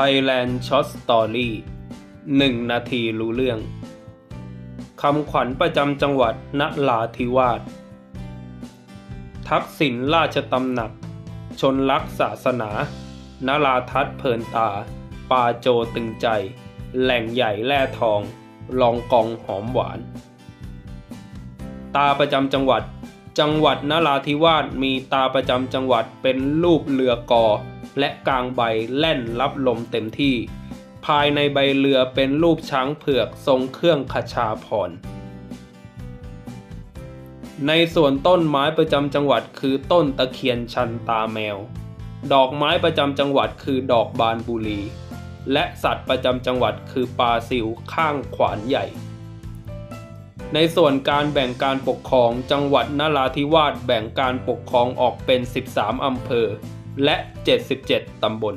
Thailand Short Story 1 นาทีรู้เรื่อง คำขวัญประจำจังหวัดนราธิวาส ทักษิณราชตำหนัก ชนรักศาสนา นราทัศเพลินตา ปาโจตึงใจ แหล่งใหญ่แร่ทอง ลองกองหอมหวาน ตาประจำจังหวัด จังหวัดนราธิวาสมีตาประจำจังหวัดเป็นรูปเรือกอ และกลางใบแล่นรับลมเต็มที่ ภายในใบเรือเป็นรูปช้างเผือกทรงเครื่องขชาพรในส่วนต้นไม้ประจำจังหวัดคือต้นตะเคียนชันตาแมว ดอกไม้ประจำจังหวัดคือดอกบานบุรี และสัตว์ประจำจังหวัดคือปลาซิวข้างขวานใหญ่ ในส่วนการแบ่งการปกครองจังหวัดนราธิวาสแบ่งการปกครองออกเป็น 13 อำเภอ และ 77 ตำบล